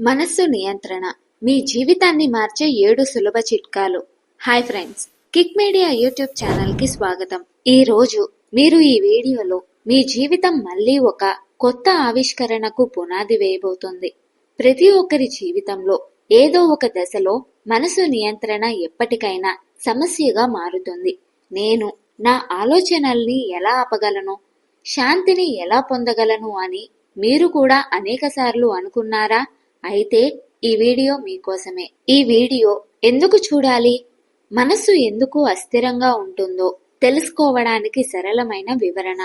మనస్సు నియంత్రణ. మీ జీవితాన్ని మార్చే ఏడు సులభ చిట్కాలు. Hi friends Kick Media YouTube ఛానల్కి స్వాగతం. ఈ రోజు మీరు ఈ వీడియోలో మీ జీవితం మళ్ళీ ఒక కొత్త ఆవిష్కరణకు పునాది వేయబోతుంది. ప్రతి ఒక్కరి జీవితంలో ఏదో ఒక దశలో మనసు నియంత్రణ ఎప్పటికైనా సమస్యగా మారుతుంది. నేను నా ఆలోచనల్ని ఎలా ఆపగలను? శాంతిని ఎలా పొందగలను అని మీరు కూడా అనేకసార్లు అనుకున్నారా? అయితే ఈ వీడియో మీకోసమే. ఈ వీడియో ఎందుకు చూడాలి? మనస్సు ఎందుకు అస్థిరంగా ఉంటుందో తెలుసుకోవడానికి సరళమైన వివరణ.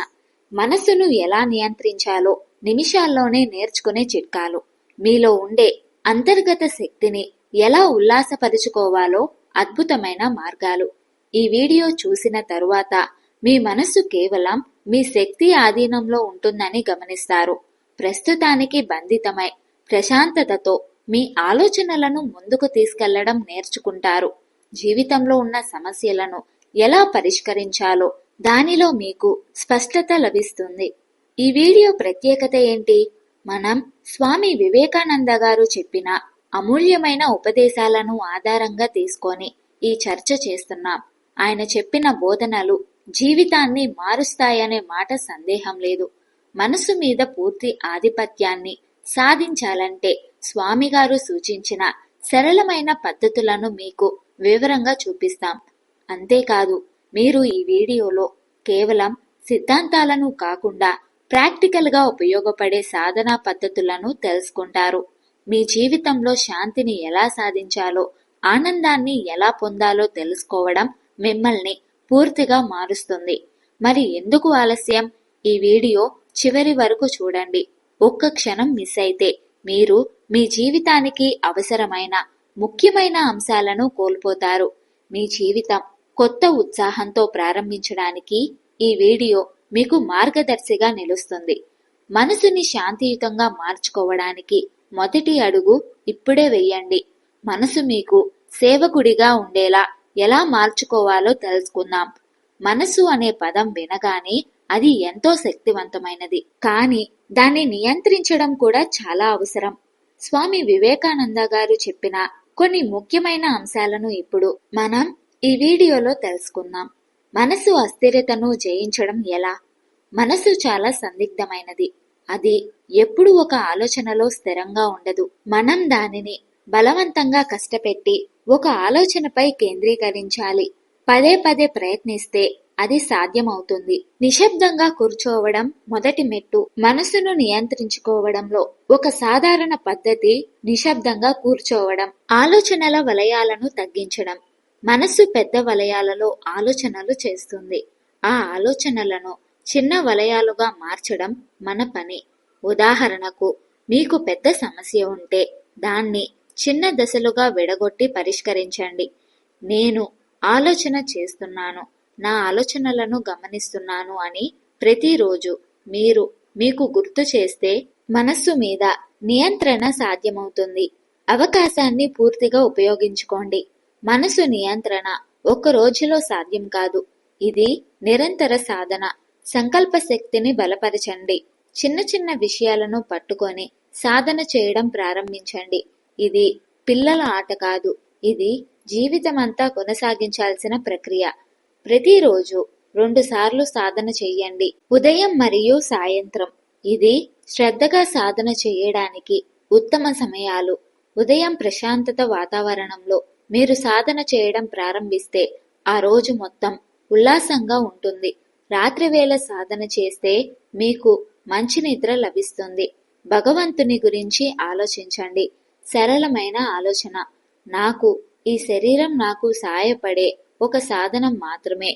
మనస్సును ఎలా నియంత్రించాలో నిమిషాల్లోనే నేర్చుకునే చిట్కాలు. మీలో ఉండే అంతర్గత శక్తిని ఎలా ఉల్లాసపరుచుకోవాలో అద్భుతమైన మార్గాలు. ఈ వీడియో చూసిన తరువాత మీ మనస్సు కేవలం మీ శక్తి ఆధీనంలో ఉంటుందని గమనిస్తారు. ప్రస్తుతానికి బంధితమై ప్రశాంతతతో మీ ఆలోచనలను ముందుకు తీసుకెళ్ళడం నేర్చుకుంటారు. జీవితంలో ఉన్న సమస్యలను ఎలా పరిష్కరించాలో దానిలో మీకు స్పష్టత లభిస్తుంది. ఈ వీడియో ప్రత్యేకత ఏంటి? మనం స్వామి వివేకానంద గారు చెప్పిన అమూల్యమైన ఉపదేశాలను ఆధారంగా తీసుకొని ఈ చర్చ చేస్తున్నాం. ఆయన చెప్పిన బోధనలు జీవితాన్ని మారుస్తాయనే మాట సందేహం లేదు. మనసు మీద పూర్తి ఆధిపత్యాన్ని సాధించాలంటే స్వామిగారు సూచించిన సరళమైన పద్ధతులను మీకు వివరంగా చూపిస్తాం. అంతేకాదు మీరు ఈ వీడియోలో కేవలం సిద్ధాంతాలను కాకుండా ప్రాక్టికల్గా ఉపయోగపడే సాధనా పద్ధతులను తెలుసుకుంటారు. మీ జీవితంలో శాంతిని ఎలా సాధించాలో ఆనందాన్ని ఎలా పొందాలో తెలుసుకోవడం మిమ్మల్ని పూర్తిగా మారుస్తుంది. మరి ఎందుకు ఆలస్యం? ఈ వీడియో చివరి వరకు చూడండి. ఒక్క క్షణం మిస్ అయితే మీరు మీ జీవితానికి అవసరమైన ముఖ్యమైన అంశాలను కోల్పోతారు. మీ జీవితం కొత్త ఉత్సాహంతో ప్రారంభించడానికి ఈ వీడియో మీకు మార్గదర్శిగా నిలుస్తుంది. మనసుని శాంతియుతంగా మార్చుకోవడానికి మొదటి అడుగు ఇప్పుడే వెయ్యండి మనసు మీకు సేవకుడిగా ఉండేలా ఎలా మార్చుకోవాలో తెలుసుకుందాం. మనసు అనే పదం వినగానే అది ఎంతో శక్తివంతమైనది. కానీ దాన్ని నియంత్రించడం కూడా చాలా అవసరం. స్వామి వివేకానంద గారు చెప్పిన కొన్ని ముఖ్యమైన అంశాలను ఇప్పుడు మనం ఈ వీడియోలో తెలుసుకుందాం. మనసు అస్థిరతను జయించడం ఎలా? మనసు చాలా సందిగ్ధమైనది. అది ఎప్పుడు ఒక ఆలోచనలో స్థిరంగా ఉండదు. మనం దానిని బలవంతంగా కష్టపెట్టి ఒక ఆలోచనపై కేంద్రీకరించాలి. పదే పదే ప్రయత్నిస్తే అది సాధ్యమవుతుంది. నిశ్శబ్దంగా కూర్చోవడం మొదటి మెట్టు. మనసును నియంత్రించుకోవడంలో ఒక సాధారణ పద్ధతి నిశ్శబ్దంగా కూర్చోవడం. ఆలోచనల వలయాలను తగ్గించడం. మనస్సు పెద్ద వలయాలలో ఆలోచనలు చేస్తుంది. ఆ ఆలోచనలను చిన్న వలయాలుగా మార్చడం మన పని. ఉదాహరణకు మీకు పెద్ద సమస్య ఉంటే దాన్ని చిన్న దశలుగా విడగొట్టి పరిష్కరించండి. నేను ఆలోచన చేస్తున్నాను. నా ఆలోచనలను గమనిస్తున్నాను అని ప్రతిరోజు మీరు మీకు గుర్తు చేస్తే మనస్సు మీద నియంత్రణ సాధ్యమవుతుంది. అవకాశాన్ని పూర్తిగా ఉపయోగించుకోండి. మనసు నియంత్రణ ఒక రోజులో సాధ్యం కాదు. ఇది నిరంతర సాధన. సంకల్ప శక్తిని బలపరచండి. చిన్న చిన్న విషయాలను పట్టుకొని సాధన చేయడం ప్రారంభించండి. ఇది పిల్లల ఆట కాదు. ఇది జీవితమంతా కొనసాగించాల్సిన ప్రక్రియ. ప్రతిరోజు రెండు సార్లు సాధన చెయ్యండి ఉదయం మరియు సాయంత్రం. ఇది శ్రద్ధగా సాధన చేయడానికి ఉత్తమ సమయాలు. ఉదయం ప్రశాంతత వాతావరణంలో మీరు సాధన చేయడం ప్రారంభిస్తే ఆ రోజు మొత్తం ఉల్లాసంగా ఉంటుంది. రాత్రి వేళ సాధన చేస్తే మీకు మంచి నిద్ర లభిస్తుంది. భగవంతుని గురించి ఆలోచించండి. సరళమైన ఆలోచన. నాకు ఈ శరీరం నాకు సాయపడే ఒక సాధనం మాత్రమే.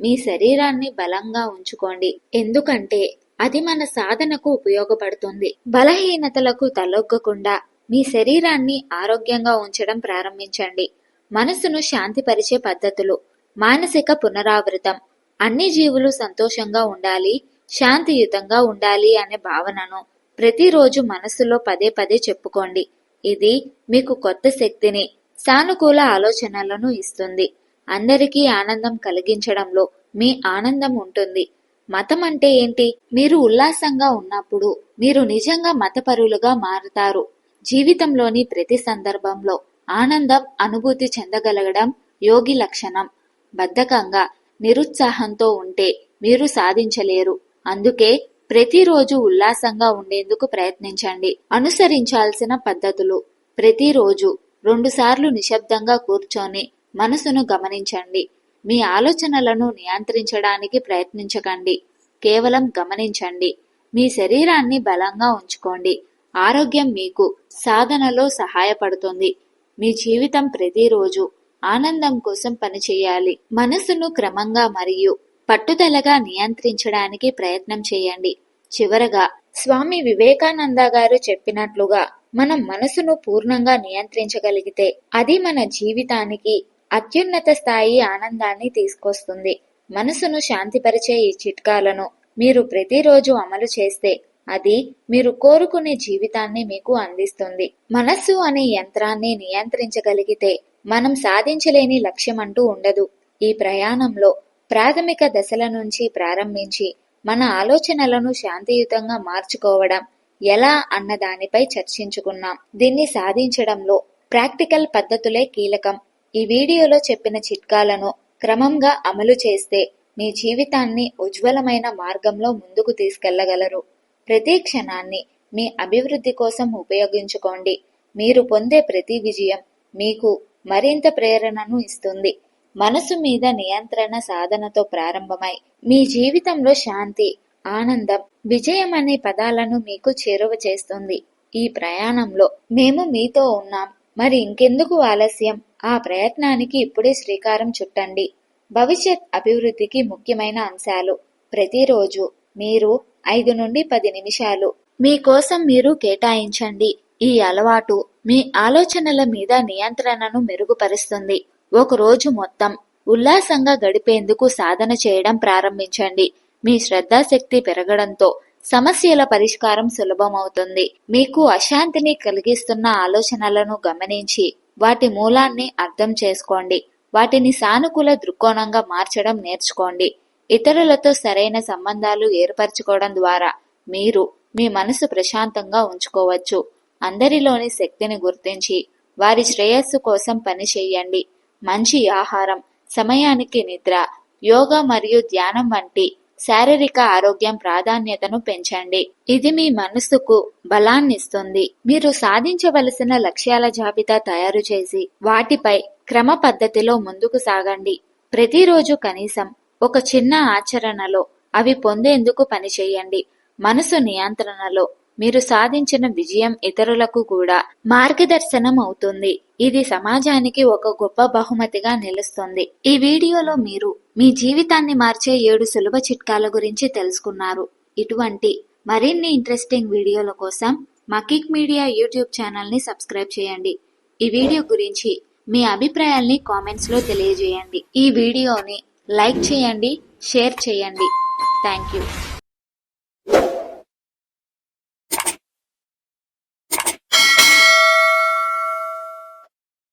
మీ శరీరాన్ని బలంగా ఉంచుకోండి. ఎందుకంటే అది మన సాధనకు ఉపయోగపడుతుంది. బలహీనతలకు తలొగ్గకుండా మీ శరీరాన్ని ఆరోగ్యంగా ఉంచడం ప్రారంభించండి. మనసును శాంతిపరిచే పద్ధతులు మానసిక పునరావృతం అన్ని జీవులు సంతోషంగా ఉండాలి శాంతియుతంగా ఉండాలి అనే భావనను ప్రతిరోజు మనసులో పదే పదే చెప్పుకోండి. ఇది మీకు కొత్త శక్తిని సానుకూల ఆలోచనలను ఇస్తుంది. అందరికీ ఆనందం కలిగించడంలో మీ ఆనందం ఉంటుంది. మతం అంటే ఏంటి? మీరు ఉల్లాసంగా ఉన్నప్పుడు మీరు నిజంగా మతపరులుగా మారుతారు. జీవితంలోని ప్రతి సందర్భంలో ఆనందం అనుభూతి చెందగలగడం యోగి లక్షణం. బద్ధకంగా నిరుత్సాహంతో ఉంటే మీరు సాధించలేరు. అందుకే ప్రతిరోజు ఉల్లాసంగా ఉండేందుకు ప్రయత్నించండి. అనుసరించాల్సిన పద్ధతులు. ప్రతిరోజు రెండుసార్లు నిశ్శబ్దంగా కూర్చొని మనసును గమనించండి. మీ ఆలోచనలను నియంత్రించడానికి ప్రయత్నించకండి. కేవలం గమనించండి. మీ శరీరాన్ని బలంగా ఉంచుకోండి. ఆరోగ్యం మీకు సాధనలో సహాయపడుతుంది. మీ జీవితం ప్రతిరోజు ఆనందం కోసం పనిచేయాలి. మనసును క్రమంగా మరియు పట్టుదలగా నియంత్రించడానికి ప్రయత్నం చేయండి. చివరగా స్వామి వివేకానంద గారు చెప్పినట్లుగా మనం మనసును పూర్ణంగా నియంత్రించగలిగితే అది మన జీవితానికి అత్యున్నత స్థాయి ఆనందాన్ని తీసుకొస్తుంది. మనసును శాంతిపరిచే ఈ చిట్కాలను మీరు ప్రతిరోజు అమలు చేస్తే అది మీరు కోరుకునే జీవితాన్ని మీకు అందిస్తుంది. మనస్సు అనే యంత్రాన్ని నియంత్రించగలిగితే మనం సాధించలేని లక్ష్యం అంటూ ఉండదు. ఈ ప్రయాణంలో ప్రాథమిక దశల నుంచి ప్రారంభించి మన ఆలోచనలను శాంతియుతంగా మార్చుకోవడం ఎలా అన్న దానిపై చర్చించుకున్నాం. దీన్ని సాధించడంలో ప్రాక్టికల్ పద్ధతులే కీలకం. ఈ వీడియోలో చెప్పిన చిట్కాలను క్రమంగా అమలు చేస్తే మీ జీవితాన్ని ఉజ్వలమైన మార్గంలో ముందుకు తీసుకెళ్ళగలరు. ప్రతి క్షణాన్ని మీ అభివృద్ధి కోసం ఉపయోగించుకోండి. మీరు పొందే ప్రతి విజయం మీకు మరింత ప్రేరణను ఇస్తుంది. మనసు మీద నియంత్రణ సాధనతో ప్రారంభమై మీ జీవితంలో శాంతి ఆనందం విజయం అనే పదాలను మీకు చేరువ చేస్తుంది. ఈ ప్రయాణంలో మేము మీతో ఉన్నాం. మరి ఇంకెందుకు ఆలస్యం? ఆ ప్రయత్నానికి ఇప్పుడే శ్రీకారం చుట్టండి. భవిష్యత్ అభివృద్ధికి ముఖ్యమైన అంశాలు. ప్రతిరోజు మీరు ఐదు నుండి పది నిమిషాలు. మీకోసం మీరు కేటాయించండి. ఈ అలవాటు మీ ఆలోచనల మీద నియంత్రణను మెరుగుపరుస్తుంది. ఒక రోజు మొత్తం ఉల్లాసంగా గడిపేందుకు సాధన చేయడం ప్రారంభించండి. మీ శ్రద్ధాశక్తి పెరగడంతో సమస్యల పరిష్కారం సులభమవుతుంది. మీకు అశాంతిని కలిగిస్తున్న ఆలోచనలను గమనించి వాటి మూలాన్ని అర్థం చేసుకోండి. వాటిని సానుకూల దృక్కోణంగా మార్చడం నేర్చుకోండి. ఇతరులతో సరైన సంబంధాలు ఏర్పరచుకోవడం ద్వారా మీరు మీ మనసు ప్రశాంతంగా ఉంచుకోవచ్చు. అందరిలోని శక్తిని గుర్తించి వారి శ్రేయస్సు కోసం పని చేయండి. మంచి ఆహారం సమయానికి నిద్ర యోగా మరియు ధ్యానం వంటి శారీరక ఆరోగ్యం ప్రాధాన్యతను పెంచండి. ఇది మీ మనసుకు బలాన్నిస్తుంది. మీరు సాధించవలసిన లక్ష్యాల జాబితా తయారు చేసి వాటిపై క్రమ పద్ధతిలో ముందుకు సాగండి. ప్రతిరోజు కనీసం ఒక చిన్న ఆచరణలో అవి పొందేందుకు పనిచేయండి మనసు నియంత్రణలో మీరు సాధించిన విజయం ఇతరులకు కూడా మార్గదర్శనం అవుతుంది ఇది సమాజానికి ఒక గొప్ప బహుమతిగా నిలుస్తుంది. ఈ వీడియోలో మీరు మీ జీవితాన్ని మార్చే ఏడు సులభ చిట్కాల గురించి తెలుసుకున్నారు. ఇటువంటి మరిన్ని ఇంట్రెస్టింగ్ వీడియోల కోసం మా కిక్ మీడియా యూట్యూబ్ ఛానల్ని సబ్స్క్రైబ్ చేయండి. ఈ వీడియో గురించి మీ అభిప్రాయాల్ని కామెంట్స్లో తెలియజేయండి. ఈ వీడియోని లైక్ చేయండి షేర్ చేయండి. Thank you